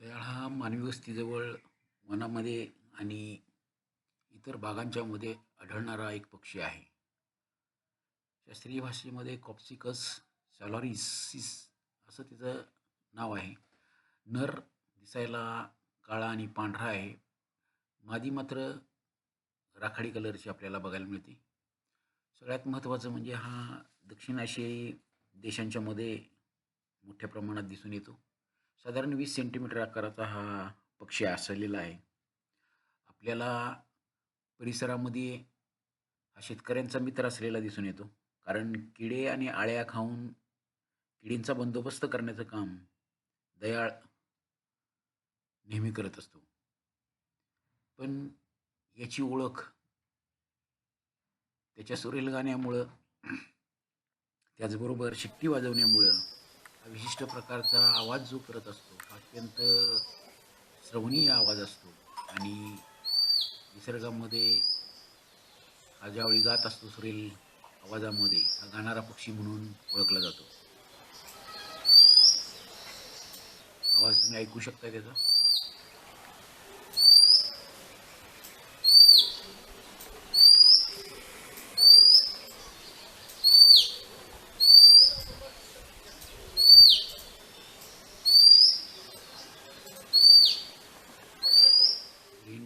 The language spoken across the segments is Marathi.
दयाळ हा मानवी वस्तीजवळ वनामध्ये आणि इतर बागांच्यामध्ये आढळणारा एक पक्षी आहे. शास्त्रीय भाषेमध्ये कॉप्सिकस सॅलॉरिसिस असं तिचं नाव आहे. नर दिसायला काळा आणि पांढरा आहे. मादी मात्र राखाडी कलरची आपल्याला बघायला मिळते. सगळ्यात महत्त्वाचं म्हणजे हा दक्षिण आशियाई देशांच्यामध्ये मोठ्या प्रमाणात दिसून येतो. साधारण वीस सेंटीमीटर आकाराचा हा पक्षी असलेला आहे. आपल्याला परिसरामध्ये हा शेतकऱ्यांचा मित्र असलेला दिसून येतो. कारण किडे आणि आळ्या खाऊन किडींचा बंदोबस्त करण्याचं काम दयाळ नेहमी करत असतो. पण याची ओळख त्याच्या सुरेल गाण्यामुळं त्याचबरोबर शिट्टी वाजवण्यामुळं विशिष्ट प्रकारचा आवाज जो करत असतो हा अत्यंत श्रवणीय आवाज असतो. आणि निसर्गामध्ये हा ज्यावेळी गात असतो सुरेल आवाजामध्ये हा गाणारा पक्षी म्हणून ओळखला जातो. आवाज तुम्ही ऐकू शकता त्याचा?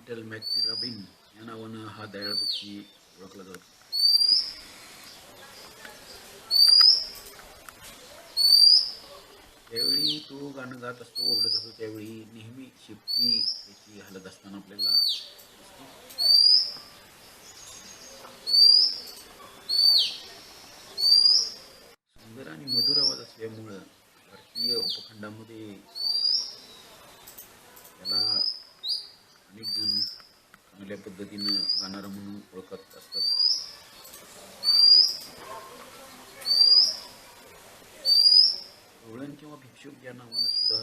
ग्रीनटल रॉबिन या नावानं हा दयाळ पक्षी ओळखला जातो. त्यावेळी तो गाणं गात असतो ओरडत असतो त्यावेळी नेहमी शेपटी त्याची हलत असताना आपल्याला सुंदर आणि मधुर आवाज असल्यामुळं भारतीय उपखंडामध्ये चांगल्या पद्धतीनं गाणारं म्हणून ओळखत असतात. गवळण किंवा भिक्षुक या नावानं सुद्धा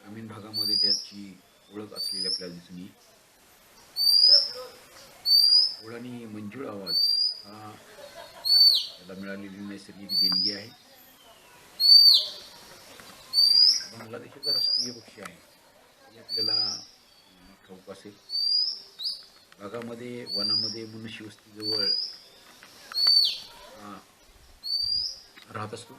ग्रामीण भागामध्ये त्याची ओळख असलेली आपल्याला दिसून येईल गोड मंजूळ आवाज हा त्याला मिळालेली नैसर्गिक देणगी आहे. बांगलादेशाचा राष्ट्रीय पक्षी आहे. हे आपल्याला ठाऊक असेल. भागामध्ये वनामध्ये मनुष्य वस्तीजवळ राहत असतो.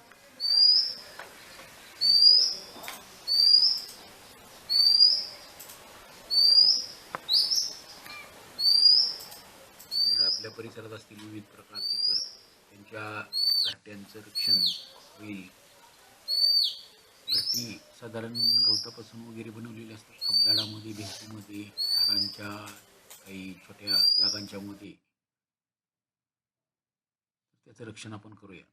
आपल्या परिसरात असतील विविध प्रकारचे तर त्यांच्या घरट्यांचं रक्षण होईल. घरटी साधारण गवतापासून वगैरे बनवलेली असतात. खपदाडामध्ये भेंडीमध्ये झाडांच्या काही छोट्या जागांच्या मध्ये त्याचं रक्षण आपण करूया.